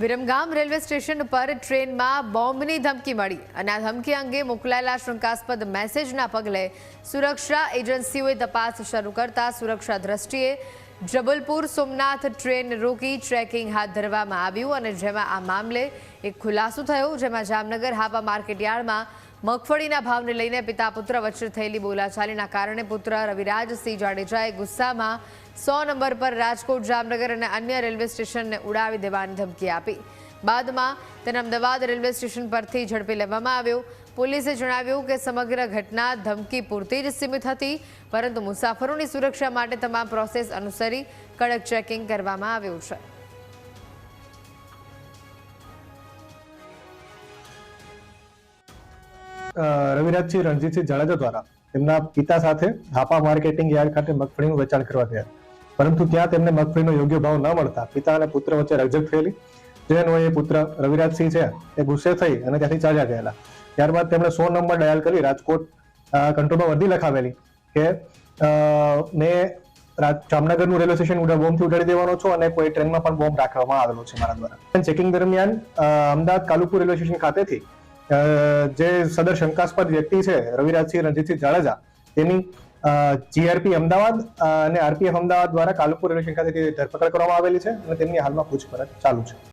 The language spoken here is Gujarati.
વિરમગામ રેલવે સ્ટેશન પર ટ્રેનમાં બોમ્બની ધમકી મળી અને આ ધમકી અંગે મોકલાયેલા શંકાસ્પદ મેસેજના પગલે સુરક્ષા એજન્સીઓએ તપાસ શરૂ કરતા સુરક્ષા દ્રષ્ટિએ જબલપુર સોમનાથ ટ્રેન રોકી ટ્રેકિંગ હાથ ધરવામાં આવ્યું અને જેમાં આ મામલે એક ખુલાસો થયો, જેમાં જામનગર હાપા માર્કેટયાર્ડમાં મગફળીના ભાવને લઈને પિતા પુત્ર વચ્ચે થયેલી બોલાચાલીના કારણે પુત્ર રવિરાજસિંહ જાડેજાએ ગુસ્સામાં સો નંબર પર રાજકોટ, જામનગર અને અન્ય રેલવે સ્ટેશનને ઉડાવી દેવાની ધમકી આપી. બાદમાં તેને અમદાવાદ રેલવે સ્ટેશન પરથી ઝડપી લેવામાં આવ્યો. પોલીસે જણાવ્યું કે સમગ્ર ઘટના ધમકી પૂરતી જ સીમિત હતી, પરંતુ મુસાફરોની સુરક્ષા માટે તમામ પ્રોસેસ અનુસરી કડક ચેકિંગ કરવામાં આવ્યું છે. રવિરાજસિંહ રણજીતસિંહ જાડેજા દ્વારા તેમના પિતા સાથે હાપા માર્કેટિંગ યાર્ડ ખાતે મગફળીનું વેચાણ કરવા ગયા. પરંતુ ત્યાં તેમને મગફળીનો યોગ્ય ભાવ ન મળતા પિતા અને પુત્ર વચ્ચે રકઝક થયેલી. જેનો એ પુત્ર રવિરાજસિંહ છે, એ ગુસ્સે થઈ અને ત્યાંથી ચાલ્યા ગયેલા. ત્યારબાદ તેમણે સો નંબર ડાયલ કરી રાજકોટ કંટ્રોલમાં વર્દી લખાવેલી કે મેં જામનગરનું રેલવે સ્ટેશન બોમ્બથી ઉડાડી દેવાનો છો અને કોઈ ટ્રેનમાં પણ બોમ્બ રાખવામાં આવેલો છે મારા દ્વારા. ચેકિંગ દરમિયાન અમદાવાદ કાલુપુર રેલવે સ્ટેશન ખાતેથી જે સદર શંકાસ્પદ વ્યક્તિ છે, રવિરાજસિંહ રણજીતસિંહ જાડેજા, તેની જીઆરપી અમદાવાદ અને આરપીએફ અમદાવાદ દ્વારા કાલુપુર રેલવે શંકાથી ધરપકડ કરવામાં આવેલી છે અને તેમની હાલમાં પૂછપરછ ચાલુ છે.